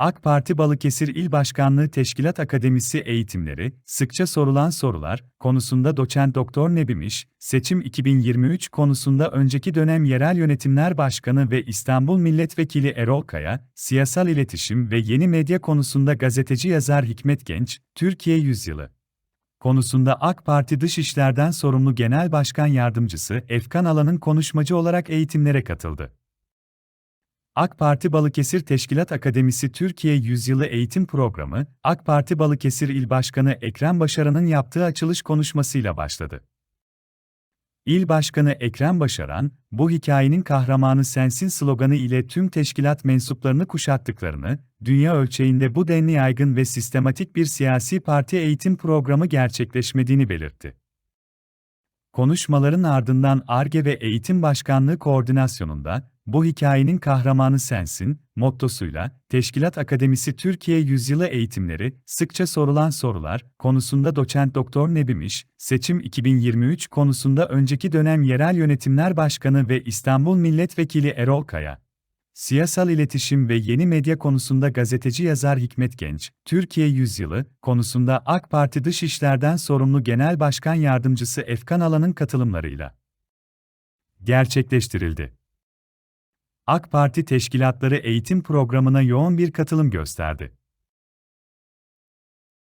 AK Parti Balıkesir İl Başkanlığı Teşkilat Akademisi eğitimleri, sıkça sorulan sorular konusunda doçent doktor Nebimiş, seçim 2023 konusunda önceki dönem yerel yönetimler başkanı ve İstanbul Milletvekili Erol Kaya, siyasal iletişim ve yeni medya konusunda gazeteci yazar Hikmet Genç, Türkiye Yüzyılı konusunda AK Parti Dışişler'den sorumlu Genel Başkan Yardımcısı Efkan Alan'ın konuşmacı olarak eğitimlere katıldı. AK Parti Balıkesir Teşkilat Akademisi Türkiye Yüzyılı Eğitim Programı, AK Parti Balıkesir İl Başkanı Ekrem Başaran'ın yaptığı açılış konuşmasıyla başladı. İl Başkanı Ekrem Başaran, bu hikayenin kahramanı sensin sloganı ile tüm teşkilat mensuplarını kuşattıklarını, dünya ölçeğinde bu denli yaygın ve sistematik bir siyasi parti eğitim programı gerçekleşmediğini belirtti. Konuşmaların ardından ARGE ve Eğitim Başkanlığı koordinasyonunda, bu hikayenin kahramanı sensin, mottosuyla, Teşkilat Akademisi Türkiye Yüzyılı Eğitimleri, sıkça sorulan sorular, konusunda doçent doktor Nebimiş, seçim 2023 konusunda önceki dönem yerel yönetimler başkanı ve İstanbul Milletvekili Erol Kaya, Siyasal iletişim ve yeni medya konusunda gazeteci yazar Hikmet Genç, Türkiye Yüzyılı konusunda AK Parti Dışişler'den sorumlu Genel Başkan Yardımcısı Efkan Alan'ın katılımlarıyla gerçekleştirildi. AK Parti teşkilatları eğitim programına yoğun bir katılım gösterdi.